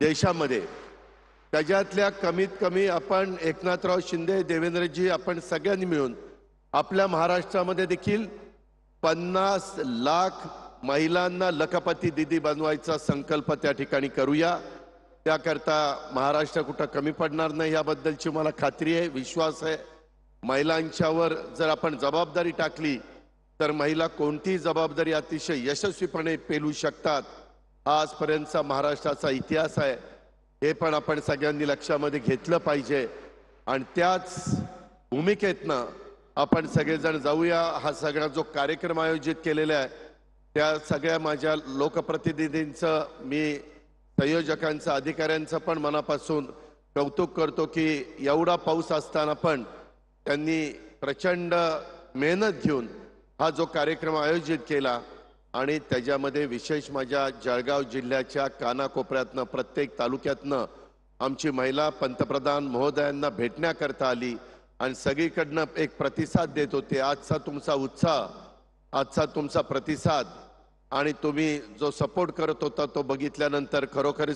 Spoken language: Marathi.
देशामध्ये. त्याच्यातल्या कमीत कमी आपण एकनाथराव शिंदे देवेंद्रजी आपण सगळ्यांनी मिळून आपल्या महाराष्ट्रामध्ये देखील पन्नास लाख महिलांना लखपती दिदी बनवायचा संकल्प त्या ठिकाणी करूया. त्याकरता महाराष्ट्र कुठं कमी पडणार नाही याबद्दलची मला खात्री आहे विश्वास आहे. महिलांच्यावर जर आपण जबाबदारी टाकली तर महिला कोणतीही जबाबदारी अतिशय यशस्वीपणे पेलू शकतात. आजपर्यंतचा महाराष्ट्राचा इतिहास आहे हे पण आपण सगळ्यांनी लक्षामध्ये घेतलं पाहिजे. आणि त्याच भूमिकेतनं आपण सगळेजण जाऊया. हा सगळा जो कार्यक्रम आयोजित केलेला आहे त्या सगळ्या माझ्या लोकप्रतिनिधींचं मी संयोजकांचं अधिकाऱ्यांचं पण मनापासून कौतुक करतो की एवढा पाऊस असताना पण त्यांनी प्रचंड मेहनत घेऊन हा जो कार्यक्रम आयोजित केला आणि त्याच्यामध्ये विशेष माझ्या जळगाव जिल्ह्याच्या कानाकोपऱ्यातनं प्रत्येक तालुक्यातनं आमची महिला पंतप्रधान महोदयांना भेटण्याकरता आली आणि सगळीकडनं एक प्रतिसाद देत होते. आजचा तुमचा उत्साह आजचा तुमचा प्रतिसाद आणि तुम्ही जो सपोर्ट करत होता तो बघितल्यानंतर खरोखरच